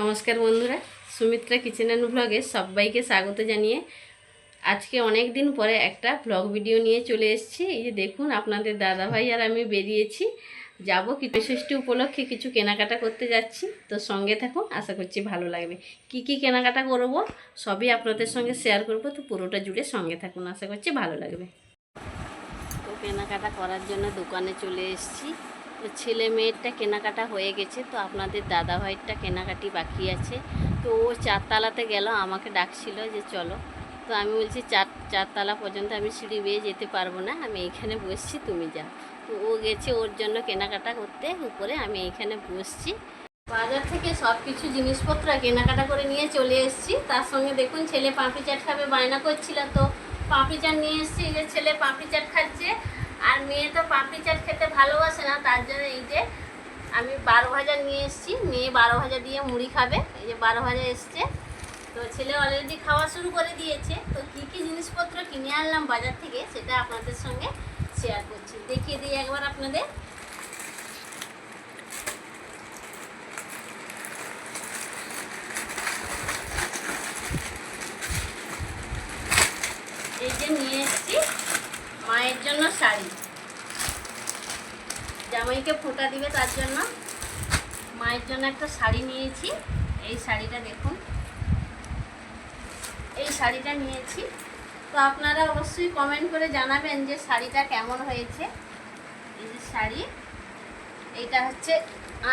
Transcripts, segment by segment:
নমস্কার বন্ধুরা, Sumitra kitchen and ব্লগে সবাইকে স্বাগত জানিয়ে আজকে অনেক দিন পরে একটা ব্লগ ভিডিও নিয়ে চলে এসেছি। এই যে দেখুন, আপনাদের দাদাভাই আর আমি বেরিয়েছি। যাব কিছু ষষ্ঠী উপলক্ষে কিছু কেনাকাটা করতে যাচ্ছি। তো সঙ্গে থাকুন, আশা করছি ভালো লাগবে। কি কি কেনাকাটা করব, সবই আপনাদের সঙ্গে শেয়ার করব। তো পুরোটা জুড়ে সঙ্গে থাকুন, আশা করছি ভালো লাগবে। তো কেনাকাটা করার জন্য দোকানে চলে এসেছি। তো ছেলে মেয়েরটা কেনাকাটা হয়ে গেছে, তো আপনাদের দাদা ভাইয়েরটা কেনাকাটি বাকি আছে। তো ও চারতলাতে গেল, আমাকে ডাকছিল যে চলো। তো আমি বলছি, চার, চারতলা পর্যন্ত আমি সিঁড়ি বেয়ে যেতে পারব না, আমি এইখানে বসছি, তুমি যাও। তো ও গেছে ওর জন্য কেনাকাটা করতে, উপরে আমি এইখানে বসছি। বাজার থেকে সব কিছু জিনিসপত্র কেনাকাটা করে নিয়ে চলে এসেছি। তার সঙ্গে দেখুন, ছেলে পাঁপড়ি চাট খাবে, বায়না করছিল। তো পাঁপড়ি চাট নিয়ে এসেছি যে ছেলে পাঁপড়ি চাট খাচ্ছে। আর মেয়ে তো পাপড়ি চাট খেতে ভালোবাসে না, তার জন্য এই যে আমি বারো ভাজা নিয়ে এসেছি। মেয়ে বারো ভাজা দিয়ে মুড়ি খাবে। এই যে বারো ভাজা এসছে। তো ছেলে অলরেডি খাওয়া শুরু করে দিয়েছে। তো কী কী জিনিসপত্র কিনে আনলাম বাজার থেকে, সেটা আপনাদের সঙ্গে শেয়ার করছি। দেখিয়ে দিই একবার আপনাদের এই যে নিয়ে এসেছি মায়ের জন্য শাড়ি। জামাইকে ফোঁটা দিবে তার জন্য। মায়ের জন্য একটা শাড়ি নিয়েছি। এই শাড়িটা দেখুন। এই শাড়িটা নিয়েছি। তো আপনারা অবশ্যই কমেন্ট করে জানাবেন যে শাড়িটা কেমন হয়েছে। এই যে শাড়ি এইটা হচ্ছে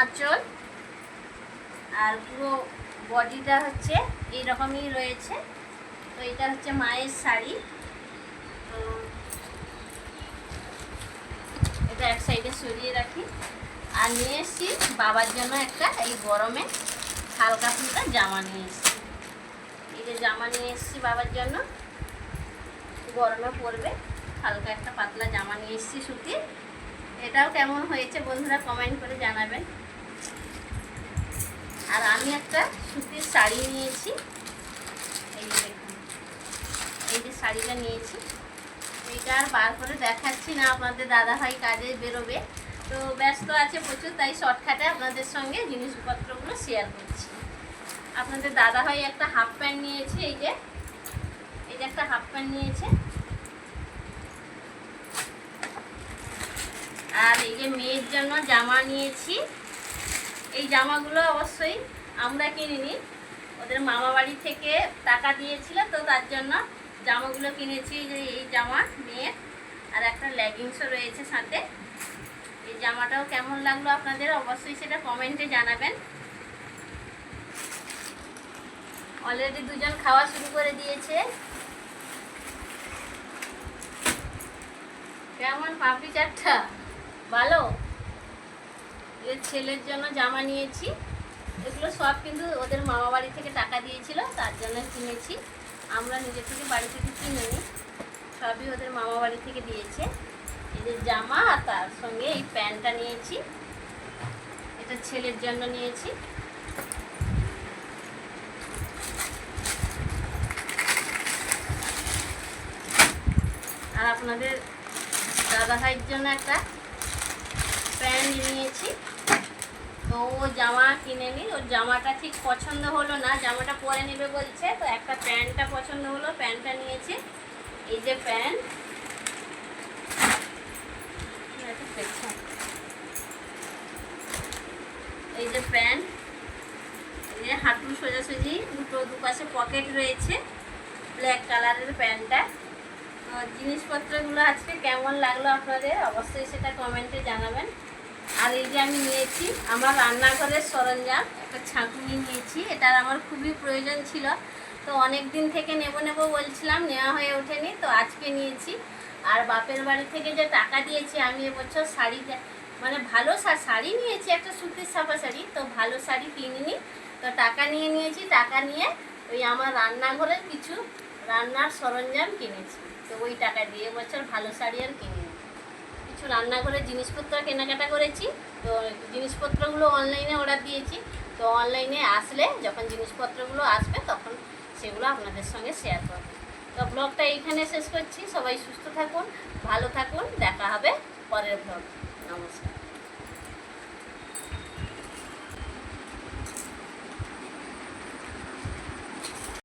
আঁচল। আর পুরো বডিটা হচ্ছে এইরকমই রয়েছে। তো এটা হচ্ছে মায়ের শাড়ি। তো এটা এক সাইডে সরিয়ে রাখি। আর নিয়ে এসেছি বাবার জন্য একটা এই গরমে হালকা ফুলকা জামা নিয়ে এসেছি। এই যে জামা নিয়ে এসেছি বাবার জন্য। গরমে পরবে। হালকা একটা পাতলা জামা নিয়ে এসেছি সুতির। এটাও কেমন হয়েছে বন্ধুরা কমেন্ট করে জানাবেন। আর আমি একটা সুতির শাড়ি নিয়েছি এই দেখুন। এই যে শাড়িটা নিয়েছি এটা আর বার করে দেখাচ্ছি না, আপনাদের দাদাভাই কাজে বেরোবে। তো ব্যস্ত আছে প্রচুর, তাই শর্টকাটে আপনাদের সঙ্গে জিনিসপত্রগুলো শেয়ার করছি। আপনাদের দাদাভাই একটা হাফ প্যান্ট নিয়েছে, এই যে। এই যে একটা হাফ প্যান্ট নিয়েছে। আর এই যে মেয়ের জন্য জামা নিয়েছি। এই জামাগুলো অবশ্যই আমরা কিনিনি। ওদের মামা বাড়ি থেকে টাকা দিয়েছিল, তো তার জন্য জামাগুলো কিনেছি যে এই জামা মেয়ের আর একটা লেগিংসও রয়েছে সাথে। এই জামাটাও কেমন লাগল আপনাদের অবশ্যই সেটা কমেন্টে জানাবেন। অলরেডি দুজন খাওয়া শুরু করে দিয়েছে। কেমন পাপড়ি চারটা ভালো? এর ছেলের জন্য জামা নিয়েছি। এগুলো সব কিন্তু ওদের মামা বাড়ি থেকে টাকা দিয়েছিল, তার জন্য কিনেছি। আমরা নিজে থেকে বাড়ি থেকে কিনে নিই সবই ওদের মামা বাড়ি থেকে দিয়েছে। যে জামা আর তার সঙ্গে এই প্যান্টটা নিয়েছি। এটা ছেলের জন্য নিয়েছি। আর আপনাদের দাদা ভাইয়ের জন্য একটা প্যান্ট নিয়েছি। তো ও জামা কিনে নি, ওর জামাটা ঠিক পছন্দ হলো না, জামাটা পরে নেবে বলছে, তো একটা প্যান্টটা পছন্দ হলো, প্যান্টটা নিয়েছে। এই যে প্যান্ট। এই যে প্যান্ট। এই যে হাঁটু সোজাসুজি, দুটো দুপাশে পকেট রয়েছে, ব্ল্যাক কালারের প্যান্টটা। জিনিসপত্রগুলো আজকে কেমন লাগল আপনাদের, অবশ্যই সেটা কমেন্টে জানাবেন। আর এই যে আমি নিয়েছি, আমার রান্নাঘরের সরঞ্জাম, একটা ছাঁকুনি নিয়েছি এটার আমার খুবই প্রয়োজন ছিল। তো অনেক দিন থেকে নেব নেব বলছিলাম, নেওয়া হয়ে ওঠেনি, তো আজকে নিয়েছি। আর বাপের বাড়ি থেকে যে টাকা দিয়েছি, আমি এবছর শাড়ি মানে ভালো শাড়ি নিয়েছি, একটা সুতির ছাপা শাড়ি, তো ভালো শাড়ি কিনিনি। তো টাকা নিয়ে নিয়েছি, টাকা নিয়ে ওই আমার রান্নাঘরের কিছু রান্নার সরঞ্জাম কিনেছি। তো ওই টাকা দিয়ে এবছর ভালো শাড়ি আর কিনিনি। কিছু রান্নাঘরের জিনিসপত্র কেনাকাটা করেছি। তো জিনিসপত্রগুলো অনলাইনে অর্ডার দিয়েছি। তো অনলাইনে আসলে যখন জিনিসপত্রগুলো আসবে তখন সেগুলো আপনাদের সঙ্গে শেয়ার করব। তো ব্লগটা এইখানে শেষ করছি। সবাই সুস্থ থাকুন, ভালো থাকুন। দেখা হবে পরের ব্লগ নমস্কার।